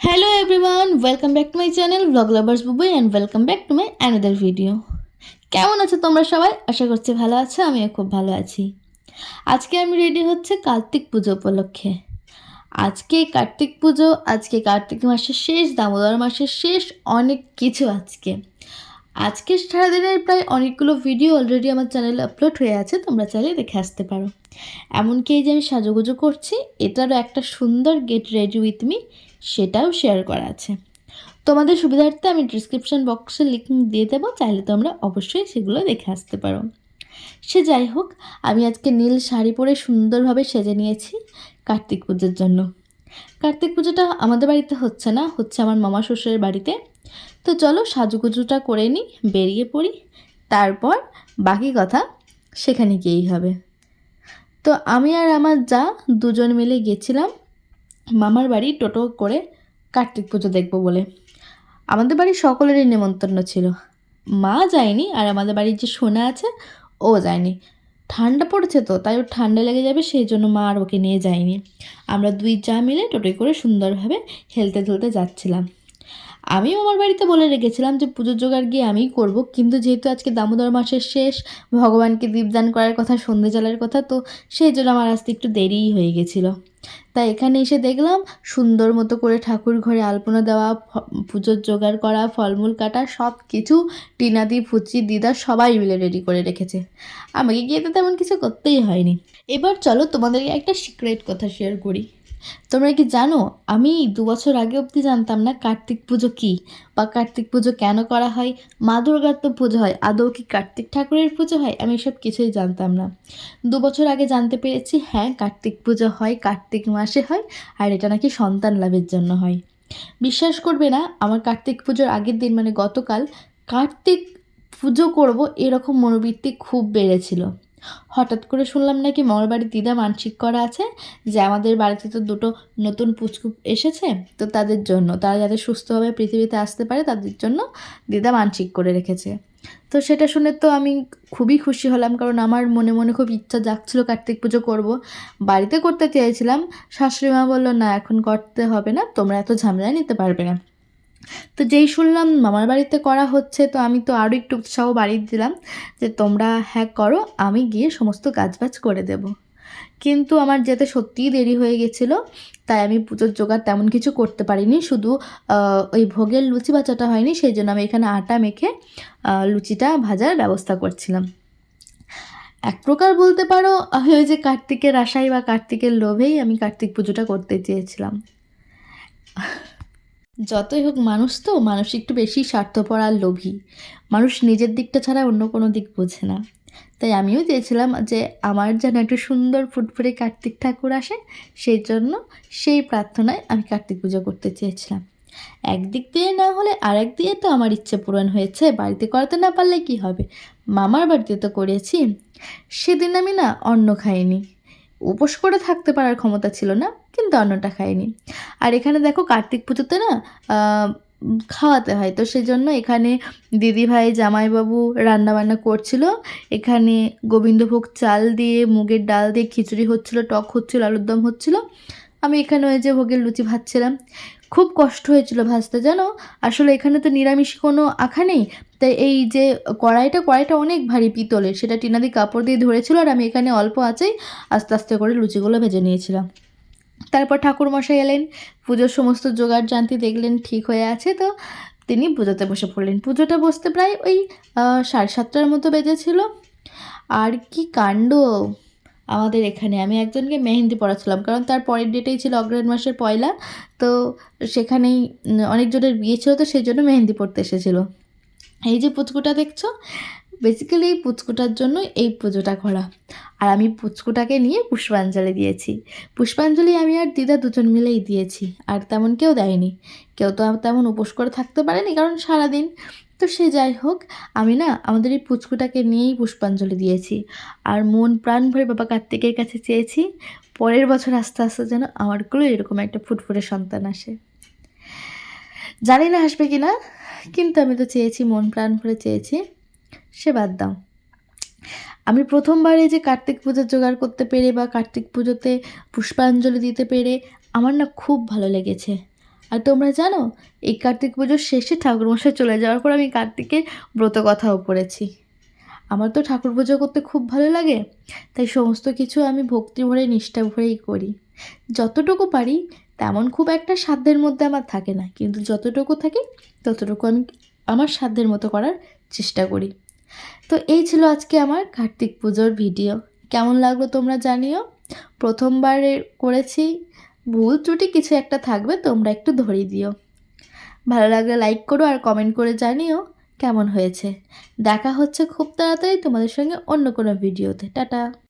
Hello everyone, welcome back to my channel Vlog Lovers Bubu and welcome back to my another video. কেমন আছো তোমরা সবাই? আশা করছি ভালো আছো আমিও খুব ভালো আছি। আজকে আমি রেডি হচ্ছে কার্তিক পুজো উপলক্ষে। আজকে কার্তিক পুজো আজকে কার্তিক মাসের শেষ দামোদর মাসের শেষ অনেক কিছু আজকে। আজকে সারাদিনের প্রায় অনেকগুলো ভিডিও অলরেডি আমার চ্যানেলে আপলোড হয়ে আছে তোমরা চাইলে দেখে আসতে পারো। এমনকি এই যে আমি সাজুগুজু করছি এটারও একটা সুন্দর গেট রেডি উইথ মি সেটাও শেয়ার করা আছে। তোমাদের সুবিধার্থে আমি ডিসক্রিপশন বক্সে লিঙ্ক দিয়ে দেবো, চাইলে তোমরা অবশ্যই সেগুলো দেখে আসতে পারো। সে যাই হোক, আমি আজকে নীল শাড়ি পরে সুন্দরভাবে সেজে নিয়েছি কার্তিক পুজোর জন্য। কার্তিক পুজোটা আমাদের বাড়িতে হচ্ছে না, হচ্ছে আমার মামা শ্বশুরের বাড়িতে। তো চলো সাজুগুজুটা করে নিই, বেরিয়ে পড়ি, তারপর বাকি কথা সেখানে গিয়েই হবে। তো আমি আর আমার যা দুজন মিলে গেছিলাম মামার বাড়ি টোটো করে কার্তিক পুজো দেখব বলে। আমাদের বাড়ি সকলেরই নেমন্তন্ন ছিল। মা যায়নি আর আমাদের বাড়ির যে সোনা আছে, ও যায়নি। ঠান্ডা পড়েছে তো, তাই ওর ঠান্ডা লেগে যাবে, সেই জন্য মা আর ওকে নিয়ে যায়নি। আমরা দুই চা মিলে টোটোয় করে সুন্দরভাবে হেলতে ধুলতে যাচ্ছিলাম। আমিও আমার বাড়িতে বলে রেখেছিলাম যে পুজোর জোগাড় গিয়ে আমিই করব, কিন্তু যেহেতু আজকে দামোদর মাসের শেষ, ভগবানকে দীপদান করার কথা, সন্ধে জ্বালার কথা, তো সেই জন্য আমার আসতে একটু দেরিই হয়ে গেছিল। তাই এখানে এসে দেখলাম সুন্দর মতো করে ঠাকুর ঘরে আলপনা দেওয়া পুজোর জোগাড় করা, ফলমূল কাটা, সব কিছু টিনাদি ফুচি, দিদা সবাই মিলে রেডি করে রেখেছে। আমাকে গিয়ে তো তেমন কিছু করতেই হয়নি। এবার চলো তোমাদেরকে একটা সিক্রেট কথা শেয়ার করি। তোমরা কি জানো, আমি দু বছর আগে অবধি জানতাম না কার্তিক পুজো কী বা কার্তিক পুজো কেন করা হয়, মা দুর্গার তো পুজো হয়, আদৌ কি কার্তিক ঠাকুরের পুজো হয়, আমি এসব কিছুই জানতাম না। দু বছর আগে জানতে পেরেছি হ্যাঁ কার্তিক পুজো হয়, কার্তিক মাসে হয়, আর এটা নাকি সন্তান লাভের জন্য হয়। বিশ্বাস করবে না, আমার কার্তিক পুজোর আগের দিন মানে গতকাল, কার্তিক পুজো করব এরকম মনোবৃত্তি খুব বেড়েছিল। হঠাৎ করে শুনলাম নাকি মামার বাড়ির দিদা মানসিক করা আছে, যে আমাদের বাড়িতে তো দুটো নতুন পুচকু এসেছে, তো তাদের জন্য, তারা যাতে সুস্থভাবে পৃথিবীতে আসতে পারে, তাদের জন্য দিদা মানসিক করে রেখেছে। তো সেটা শুনে তো আমি খুবই খুশি হলাম, কারণ আমার মনে মনে খুব ইচ্ছা যাচ্ছিল কার্তিক পুজো করব। বাড়িতে করতে চেয়েছিলাম, শাশুড়ি মা বলল, না, এখন করতে হবে না, তোমরা এত ঝামেলা নিতে পারবে না। তো যেই শুনলাম মামার বাড়িতে করা হচ্ছে, তো আমি তো আরও একটু উৎসাহ বাড়িয়ে দিলাম যে তোমরা হ্যাঁ করো, আমি গিয়ে সমস্ত কাজবাজ করে দেব। কিন্তু আমার যেতে সত্যিই দেরি হয়ে গেছিল, তাই আমি পুজোর জোগাড় তেমন কিছু করতে পারিনি, শুধু ওই ভোগের লুচি বাচাটা হয়নি, সেই জন্য আমি এখানে আটা মেখে লুচিটা ভাজার ব্যবস্থা করছিলাম। এক প্রকার বলতে পারো, আমি ওই যে কার্তিকের আশায় বা কার্তিকের লোভেই আমি কার্তিক পুজোটা করতে চেয়েছিলাম। যতই হোক মানুষ তো, মানুষ একটু বেশি স্বার্থপর আর লোভী। মানুষ নিজের দিকটা ছাড়া অন্য কোনো দিক বোঝে না। তাই আমিও চেয়েছিলাম যে আমার যেন একটু সুন্দর ফুটফুটে কার্তিক ঠাকুর আসে, সেই জন্য সেই প্রার্থনায় আমি কার্তিক পুজো করতে চেয়েছিলাম। একদিক দিয়ে না হলে আরেক দিয়ে তো আমার ইচ্ছে পূরণ হয়েছে, বাড়িতে করাতে না পারলে কি হবে? মামার বাড়িতে তো করেছি, সেদিন আমি না অন্ন খাইনি। উপোস করে থাকতে পারার ক্ষমতা ছিল না, কিন্তু অন্নটা খায়নি। আর এখানে দেখো কার্তিক পুজোতে না খাওয়াতে হয়। তো সেই জন্য এখানে দিদিভাই, জামাইবাবু রান্নাবান্না করছিল। এখানে গোবিন্দভোগ চাল দিয়ে, মুগের ডাল দিয়ে খিচুড়ি হচ্ছিল, টক হচ্ছিল আলুর দম হচ্ছিল। আমি এখানে ওই যে ভোগের লুচি ভাজছিলাম। খুব কষ্ট হয়েছিল ভাজতে জানো? আসলে এখানে তো নিরামিষ কোনো আখা নেই। তাই এই যে কড়াইটা কড়াইটা অনেক ভারী পিতলের। সেটা টিনাদি কাপড় দিয়ে ধরেছিল আর আমি এখানে অল্প আছেই আস্তে আস্তে করে লুচিগুলো ভেজে নিয়েছিলাম। তারপর ঠাকুরমশাই এলেন। পুজোর সমস্ত জোগাড় জানতি দেখলেন ঠিক হয়ে আছে তো। তিনি পুজোতে বসে পড়লেন। পুজোটা বসতে প্রায় ওই সাড়ে সাতটার মতো বেজেছিল। আর কি কাণ্ড! আমাদের এখানে। আমি একজনকে মেহেন্দি পড়াচ্ছিলাম কারণ তার পরের ডেটেই ছিল অগ্রহায়ণ মাসের পয়লা। তো সেখানেই অনেকজনের বিয়ে ছিল, তো সেই জন্য মেহেন্দি পড়তে এসেছিল। এই যে পুচকুটা দেখছ বেসিক্যালি এই পুচকুটার জন্য এই পুজোটা করা। আর আমি পুচকুটাকে নিয়ে পুষ্পাঞ্জলি দিয়েছি। পুষ্পাঞ্জলি আমি আর দিদা দুজন মিলেই দিয়েছি, আর তেমন কেউ দেয়নি। কেউ তো তেমন উপোস করে থাকতে পারেনি, কারণ সারাদিন তো সে যাই হোক, আমি না আমাদের এই পুচকুটাকে নিয়েই পুষ্পাঞ্জলি দিয়েছি। আর মন প্রাণ ভরে বাবা কার্তিকের কাছে চেয়েছি, পরের বছর আস্তে আস্তে যেন আমারগুলো এরকম একটা ফুটফুটে সন্তান আসে। জানি না আসবে কি না কিন্তু আমি তো চেয়েছি, মন প্রাণ ভরে চেয়েছি, সে বাদ দাও। আমি প্রথমবার যে কার্তিক পুজোর জোগাড় করতে পেরে বা কার্তিক পুজোতে পুষ্পাঞ্জলি দিতে পেরে আমার না খুব ভালো লেগেছে। আর তোমরা জানো, এই কার্তিক পুজোর শেষে ঠাকুরমশাই চলে যাওয়ার পর আমি কার্তিকের ব্রত কথাও পড়েছি। আমার তো ঠাকুর পুজো করতে খুব ভালো লাগে, তাই সমস্ত কিছু আমি ভক্তি ভরে, নিষ্ঠা ভরেই করি। যতটুকু পারি, তেমন খুব একটা সাধ্যের মধ্যে আমার থাকে না, কিন্তু যতটুকু থাকে, ততটুকু আমি আমার সাধ্যের মতো করার চেষ্টা করি। তো এই ছিল আজকে আমার কার্তিক পুজোর ভিডিও। কেমন লাগল তোমরা জানিও। প্রথমবারে করেছি ভুল ত্রুটি কিছু একটা থাকবে, তোমরা একটু ধরিয়ে দিও। ভালো লাগলে লাইক করো আর কমেন্ট করে জানিও কেমন হয়েছে। দেখা হচ্ছে খুব তাড়াতাড়ি তোমাদের সঙ্গে অন্য কোনো ভিডিওতে টাটা।